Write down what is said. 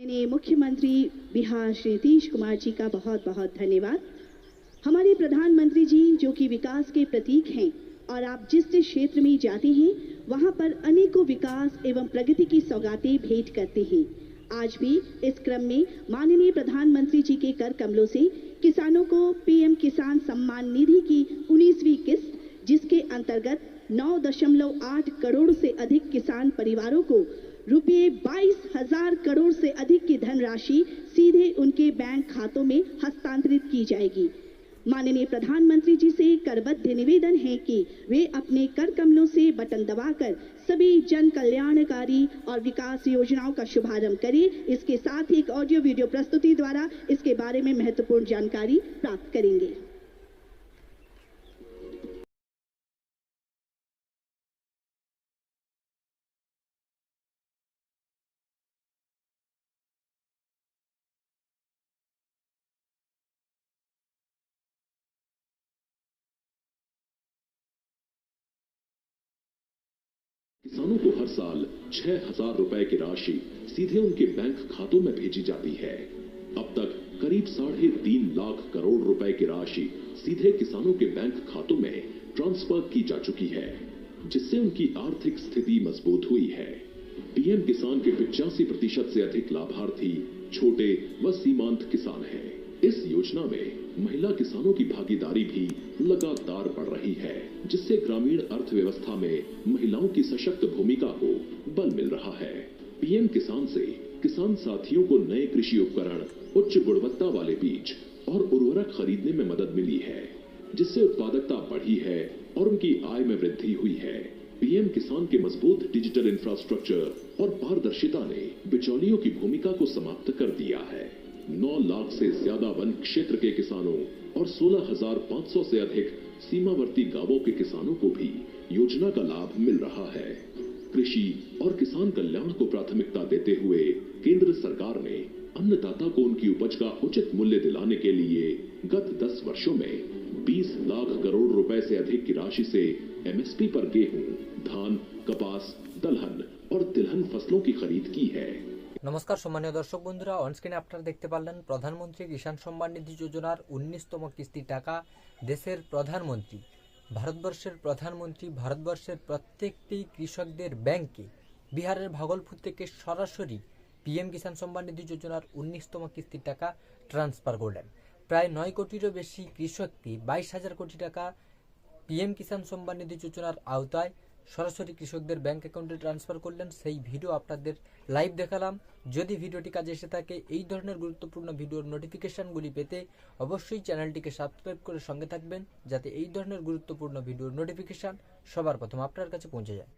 माननीय मुख्यमंत्री बिहार श्री नीतीश कुमार जी का बहुत बहुत धन्यवाद। हमारे प्रधानमंत्री जी, जो कि विकास के प्रतीक हैं, और आप जिस जिस क्षेत्र में जाते हैं, वहाँ पर अनेकों विकास एवं प्रगति की सौगातें भेंट करते हैं। आज भी इस क्रम में माननीय प्रधानमंत्री जी के कर कमलों से किसानों को पीएम किसान सम्मान निधि की उन्नीसवीं किस्त, जिसके अंतर्गत 9.8 करोड़ से अधिक किसान परिवारों को रुपये बाईस हज़ार करोड़ से अधिक की धनराशि सीधे उनके बैंक खातों में हस्तांतरित की जाएगी। माननीय प्रधानमंत्री जी से करबद्ध निवेदन है कि वे अपने कर कमलों से बटन दबाकर सभी जन कल्याणकारी और विकास योजनाओं का शुभारंभ करें। इसके साथ ही एक ऑडियो वीडियो प्रस्तुति द्वारा इसके बारे में महत्वपूर्ण जानकारी प्राप्त करेंगे। किसानों को हर साल छह हज़ार रुपए की राशि सीधे उनके बैंक खातों में भेजी जाती है। अब तक करीब साढ़े तीन लाख करोड़ रुपए की राशि सीधे किसानों के बैंक खातों में ट्रांसफ़र की जा चुकी है, जिससे उनकी आर्थिक स्थिति मज़बूत हुई है। पीएम किसान के पिचासी प्रतिशत से अधिक लाभार्थी छोटे व सीमांत किसान हैं। इस योजना में महिला किसानों की भागीदारी भी लगातार बढ़ रही है, जिससे ग्रामीण अर्थव्यवस्था में महिलाओं की सशक्त भूमिका को बल मिल रहा है। पीएम किसान से किसान साथियों को नए कृषि उपकरण, उच्च गुणवत्ता वाले बीज और उर्वरक खरीदने में मदद मिली है, जिससे उत्पादकता बढ़ी है और उनकी आय में वृद्धि हुई है। पीएम किसान के मज़बूत डिजिटल इंफ्रास्ट्रक्चर और पारदर्शिता ने बिचौलियों की भूमिका को समाप्त कर दिया है। 9 लाख से ज़्यादा वन क्षेत्र के किसानों और 16,500 से अधिक सीमावर्ती गाँवों के किसानों को भी योजना का लाभ मिल रहा है। कृषि और किसान कल्याण को प्राथमिकता देते हुए केंद्र सरकार ने अन्नदाता को उनकी उपज का उचित मूल्य दिलाने के लिए गत 10 वर्षों में 20 लाख करोड़ रुपए से अधिक की राशि से एमएसपी पर गेहूँ धान कपास दलहन और तिलहन फ़सलों की खरीद की है। নমস্কার, সম্মানীয় দর্শক বন্ধুরা। অনস্ক্রিনে আপনারা দেখতে পারলেন, প্রধানমন্ত্রী কিষাণ সম্মান নিধি যোজনার উনিশতম কিস্তির টাকা দেশের প্রধানমন্ত্রী। ভারতবর্ষের প্রধানমন্ত্রী ভারতবর্ষের প্রত্যেকটি কৃষকদের ব্যাংকে, বিহারের ভাগলপুর থেকে সরাসরি পিএম কিষাণ সম্মান নিধি যোজনার উনিশতম কিস্তির টাকা ট্রান্সফার করলেন। প্রায় নয় কোটিরও বেশি কৃষককে বাইশ হাজার কোটি টাকা পিএম কিষাণ সম্মান নিধি যোজনার আওতায় সরাসরি কৃষকদের ব্যাংক অ্যাকাউন্টে ট্রান্সফার করলেন, সেই ভিডিও আপনাদের লাইভ দেখালাম। যদি ভিডিওটি কাজে এসে থাকে, এই ধরনের গুরুত্বপূর্ণ ভিডিওর নোটিফিকেশানগুলি পেতে অবশ্যই চ্যানেলটিকে সাবস্ক্রাইব করে সঙ্গে থাকবেন, যাতে এই ধরনের গুরুত্বপূর্ণ ভিডিওর নোটিফিকেশান সবার প্রথম আপনার কাছে পৌঁছে যায়।